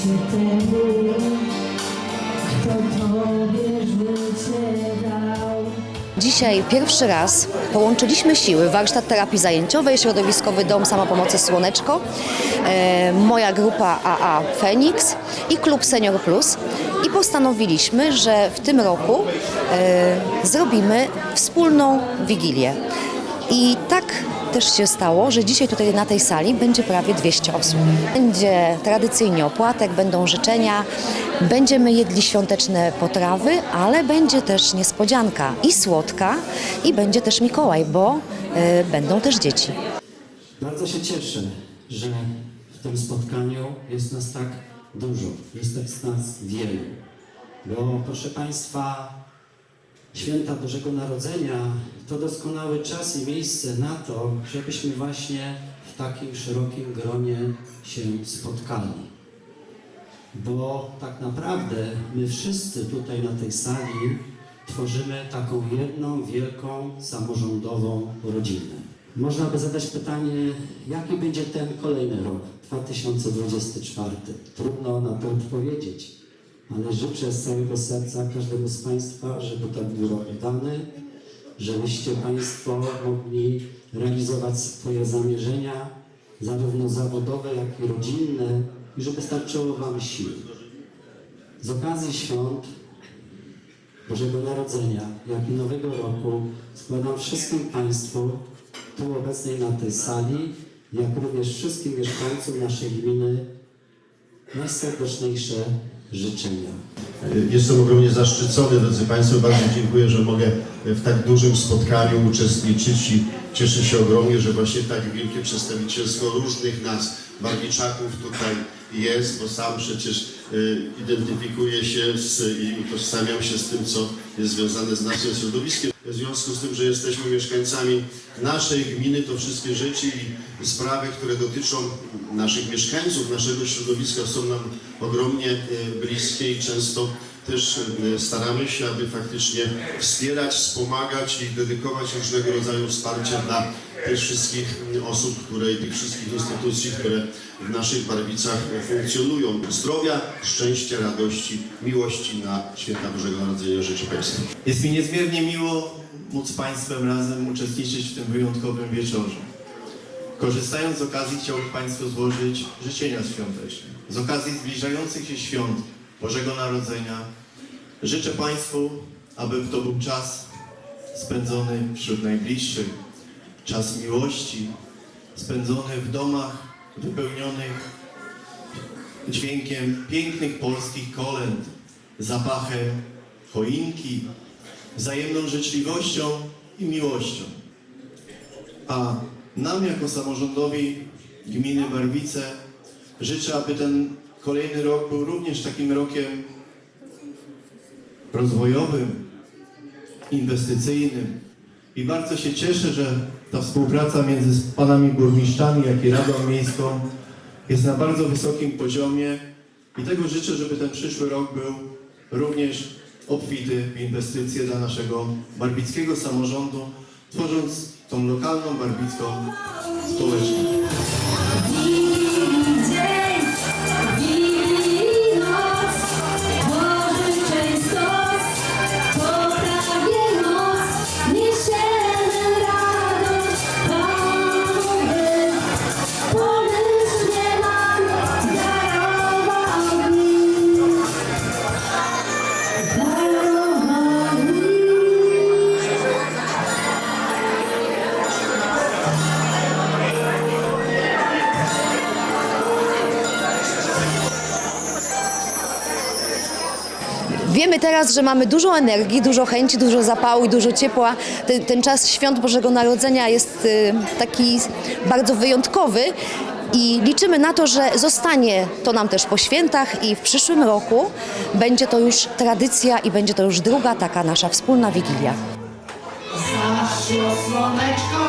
się temu, kto tobie życie dał. Dzisiaj pierwszy raz połączyliśmy siły warsztat terapii zajęciowej, środowiskowy dom samopomocy Słoneczko, e, moja grupa AA Feniks i klub Senior Plus i postanowiliśmy, że w tym roku e, zrobimy wspólną wigilię. I tak też się stało, że dzisiaj tutaj na tej sali będzie prawie 200 osób. Będzie tradycyjnie opłatek, będą życzenia, będziemy jedli świąteczne potrawy, ale będzie też niespodzianka i słodka i będzie też Mikołaj, bo y, będą też dzieci. Bardzo się cieszę, że w tym spotkaniu jest nas tak dużo, jest nas wielu. Bo proszę Państwa, święta Bożego Narodzenia to doskonały czas i miejsce na to, żebyśmy właśnie w takim szerokim gronie się spotkali. Bo tak naprawdę my wszyscy tutaj na tej sali tworzymy taką jedną wielką samorządową rodzinę. Można by zadać pytanie, jaki będzie ten kolejny rok, 2024. Trudno na to odpowiedzieć, ale życzę z całego serca każdemu z Państwa, żeby tak było udany, żebyście Państwo mogli realizować swoje zamierzenia, zarówno zawodowe, jak i rodzinne, i żeby starczyło Wam sił. Z okazji świąt Bożego Narodzenia, jak i Nowego Roku składam wszystkim Państwu tu obecnej na tej sali, jak również wszystkim mieszkańcom naszej gminy najserdeczniejsze życzenia. Jestem ogromnie zaszczycony, drodzy Państwo, bardzo dziękuję, że mogę w tak dużym spotkaniu uczestniczyć i cieszę się ogromnie, że właśnie tak wielkie przedstawicielstwo różnych nas, barwiczaków tutaj jest, bo sam przecież y, identyfikuję się z, i utożsamiam się z tym, co jest związane z naszym środowiskiem. W związku z tym, że jesteśmy mieszkańcami naszej gminy, to wszystkie rzeczy i sprawy, które dotyczą naszych mieszkańców, naszego środowiska są nam ogromnie y, bliskie i często też y, staramy się, aby faktycznie wspierać, wspomagać i dedykować różnego rodzaju wsparcie dla tych wszystkich y, osób, które i tych wszystkich instytucji, które w naszych Barwicach funkcjonują. Zdrowia, szczęścia, radości, miłości na święta Bożego Narodzenia życzę Państwu. Jest mi niezmiernie miło móc Państwem razem uczestniczyć w tym wyjątkowym wieczorze. Korzystając z okazji chciałbym Państwu złożyć życzenia świąteczne. Z okazji zbliżających się świąt Bożego Narodzenia życzę Państwu, aby to był czas spędzony wśród najbliższych, czas miłości, spędzony w domach wypełnionych dźwiękiem pięknych polskich kolęd, zapachem choinki, wzajemną życzliwością i miłością. A nam jako samorządowi gminy Barwice życzę, aby ten kolejny rok był również takim rokiem rozwojowym, inwestycyjnym. I bardzo się cieszę, że ta współpraca między panami burmistrzami, jak i Radą Miejską jest na bardzo wysokim poziomie i tego życzę, żeby ten przyszły rok był również obfity w inwestycje dla naszego barbickiego samorządu, tworząc tą lokalną barbicką społeczność. Wiemy teraz, że mamy dużo energii, dużo chęci, dużo zapału i dużo ciepła. Ten, ten czas świąt Bożego Narodzenia jest y, taki bardzo wyjątkowy i liczymy na to, że zostanie to nam też po świętach i w przyszłym roku będzie to już tradycja i będzie to już druga taka nasza wspólna Wigilia. Zaszło słoneczko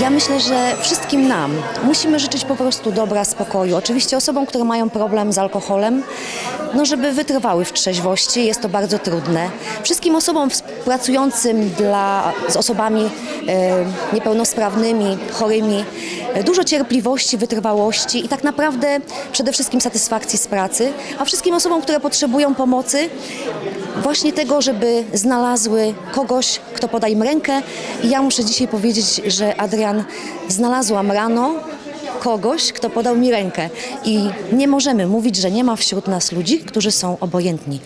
Ja myślę, że wszystkim nam musimy życzyć po prostu dobra, spokoju. Oczywiście osobom, które mają problem z alkoholem, no żeby wytrwały w trzeźwości, jest to bardzo trudne. Wszystkim osobom współpracującym dla, z osobami e, niepełnosprawnymi, chorymi, e, dużo cierpliwości, wytrwałości i tak naprawdę przede wszystkim satysfakcji z pracy, a wszystkim osobom, które potrzebują pomocy, właśnie tego, żeby znalazły kogoś, kto poda im rękę. I ja muszę dzisiaj powiedzieć, że Adrian, znalazłam rano kogoś, kto podał mi rękę. I nie możemy mówić, że nie ma wśród nas ludzi, którzy są obojętni.